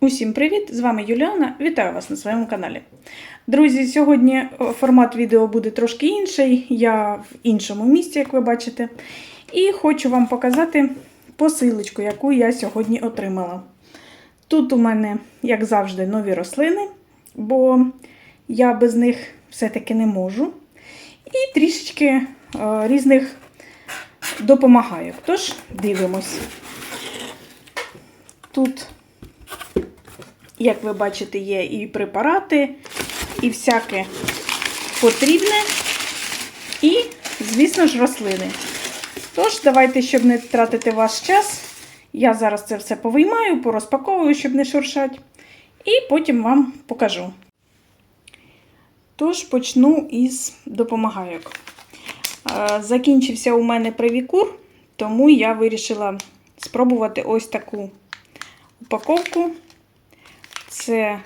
Усім привіт! З вами Юліана. Вітаю вас на своєму каналі. Друзі, сьогодні е, формат відео буде трошки інший. Я в іншому місці, як ви бачите. І хочу вам показати посилочку, яку я сьогодні отримала. Тут у мене, як завжди, нові рослини, бо я без них все-таки не можу. І трішечки е, різних допомагаю. Тож, дивимось. Тут як ви бачите, є і препарати, і всяке потрібне, і, звісно ж, рослини. Тож, давайте, щоб не тратити ваш час, я зараз це все повиймаю, порозпаковую, щоб не шуршать, і потім вам покажу. Тож, почну із допомагайок. Е, Закінчився у мене привікур, тому я вирішила спробувати ось таку упаковку. Це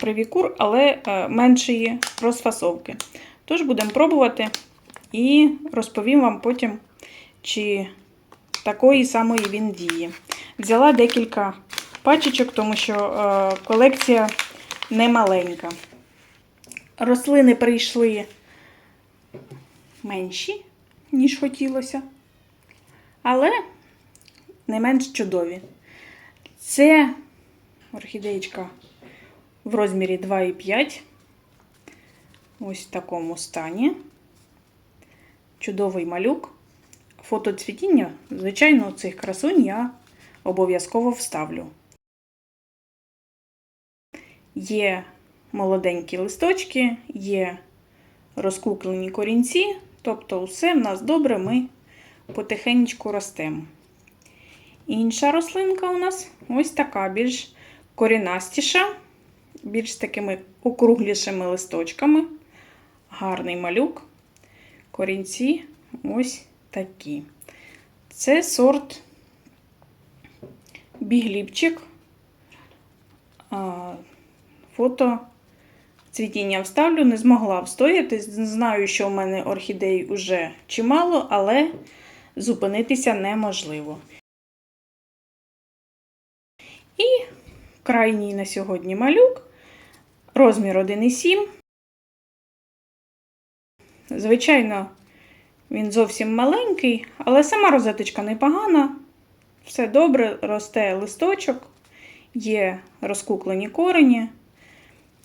привікур, але е, меншої розфасовки. Тож будемо пробувати і розповім вам потім, чи такої самої він діє. Взяла декілька пачечок, тому що е, колекція не маленька. Рослини прийшли менші, ніж хотілося, але не менш чудові. Це орхідеєчка в розмірі 2,5. Ось в такому стані. Чудовий малюк. Фото цвітіння, звичайно, цих красунь я обов'язково вставлю. Є молоденькі листочки, є розкуклені корінці, тобто все в нас добре, ми потихеньку ростемо. Інша рослинка у нас ось така, більш корінастіша, більш такими округлішими листочками. Гарний малюк. Корінці ось такі. Це сорт бігліпчик. Фото цвітіння вставлю, не змогла встояти. Знаю, що в мене орхідей вже чимало, але зупинитися неможливо. І крайній на сьогодні малюк, розмір 1,7. Звичайно, він зовсім маленький, але сама розеточка непогана. Все добре, росте листочок, є розкуклені корені.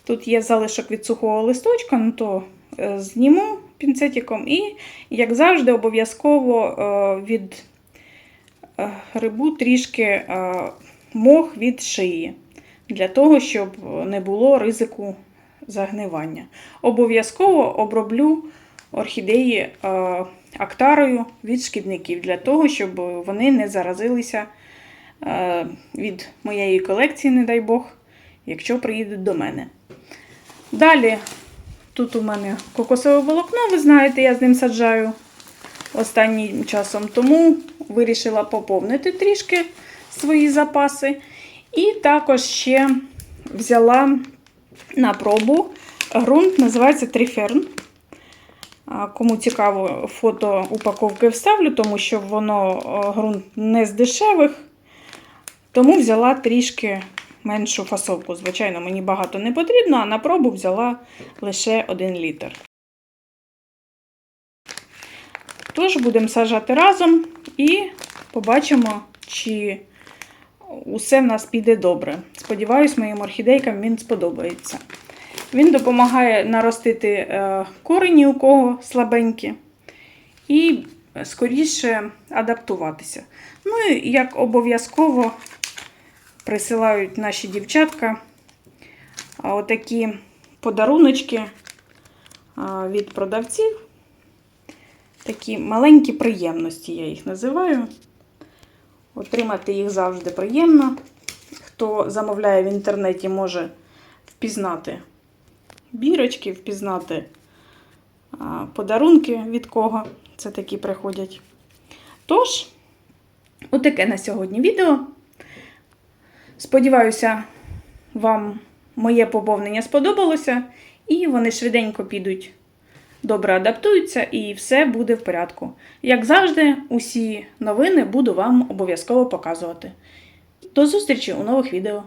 Тут є залишок від сухого листочка, ну то е, зніму пінцетиком і, як завжди, обов'язково е, від е, грибу трішки мох від шиї, для того, щоб не було ризику загнивання. Обов'язково оброблю орхідеї е, актарою від шкідників, для того, щоб вони не заразилися е, від моєї колекції, не дай Бог, якщо приїдуть до мене. Далі, тут у мене кокосове волокно, ви знаєте, я з ним саджаю останнім часом, тому вирішила поповнити трішки свої запаси. І також ще взяла на пробу ґрунт, називається Тріферн. Кому цікаво, фото упаковки вставлю, тому що воно ґрунт не з дешевих. Тому взяла трішки меншу фасовку. Звичайно, мені багато не потрібно, а на пробу взяла лише 1 літр. Тож, будемо сажати разом і побачимо, чи усе в нас піде добре. Сподіваюсь, моїм орхідейкам він сподобається. Він допомагає наростити е, корені, у кого слабенькі, і скоріше адаптуватися. Ну і як обов'язково присилають наші дівчатка отакі подаруночки від продавців. Такі маленькі приємності, я їх називаю. Отримати їх завжди приємно. Хто замовляє в інтернеті, може впізнати бірочки, впізнати подарунки від кого це такі приходять. Тож, отаке на сьогодні відео. Сподіваюся, вам моє поповнення сподобалося, і вони швиденько підуть добре адаптуються і все буде в порядку. Як завжди, усі новини буду вам обов'язково показувати. До зустрічі у нових відео!